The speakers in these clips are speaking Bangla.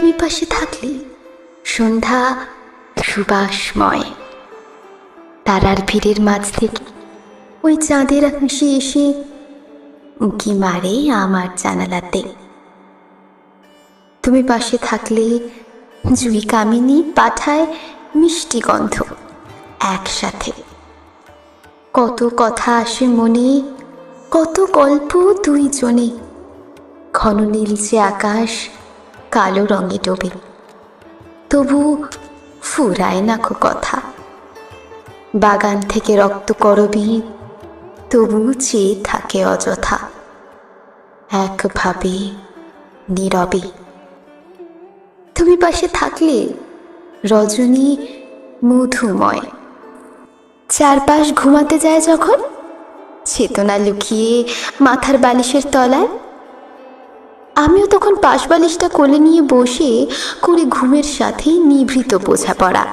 তুমি পাশে থাকলে সন্ধ্যা সুবাসময়। তারার ভিড়ের মাঝ থেকে ওই চাঁদের হাসি এসে উঁকি মারে আমার জানালাতে। তুমি পাশে থাকলে জুই কামিনী পাঠায় মিষ্টি গন্ধ একসাথে। কত কথা আসে মনে, কত গল্প দুইজনে। ঘন নীলচে আকাশ কালো রঙে ডোবে। তবু ফুরায় না কো কথা। বাগান থেকে রক্ত করবি, তবু চেয়ে থাকে অযথা। একভাবে নীরবে। তুমি পাশে থাকলে রজনী মধুময়। চারপাশ ঘুমাতে যায় যখন? চেতনা লুকিয়ে মাথার বালিশের তলায় আমিও তখন পাশ বালিশটা কোলে নিয়ে বসে করে ঘুমের সাথে নিভৃত বোঝাপড়া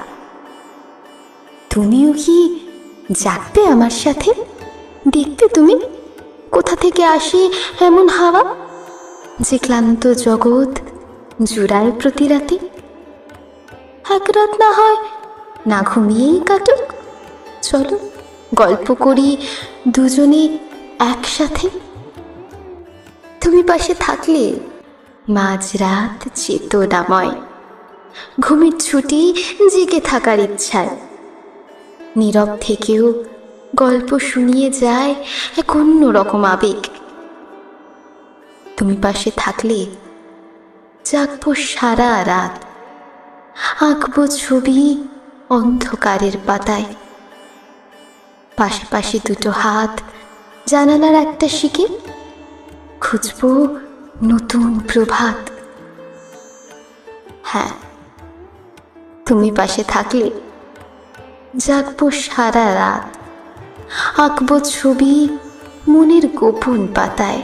তুমিও কি জাগতে আমার সাথে? দেখতে তুমি? কোথা থেকে আসে এমন হাওয়া? যে ক্লান্ত জগৎ জুড়ায় প্রতি রাতে। এক রাত না হয় না ঘুমিয়েই কাটুক। চলো গল্প করি দুজনে একসাথে। তুমি পাশে থাকলে মাঝরাত চেতনাময়। ঘুমের ছুটি জেগে থাকার ইচ্ছায়। নীরব থেকেও গল্প শুনিয়ে যায় এক অন্য রকম আবেগ। তুমি পাশে থাকলে জাগবো সারা রাত। আঁকবো ছবি অন্ধকারের পাতায়। পাশাপাশি দুটো হাত, জানালার একটা শিখে খুঁজবো নতুন প্রভাত। হ্যাঁ তুমি পাশে থাকলে জাগবো সারা রাত। আঁকবো ছবি মনের গোপন পাতায়।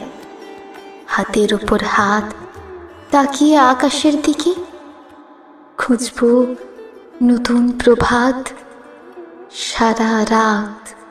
হাতের ওপর হাত তাকিয়ে আকাশের দিকে খুঁজবো নতুন প্রভাত সারা রাত।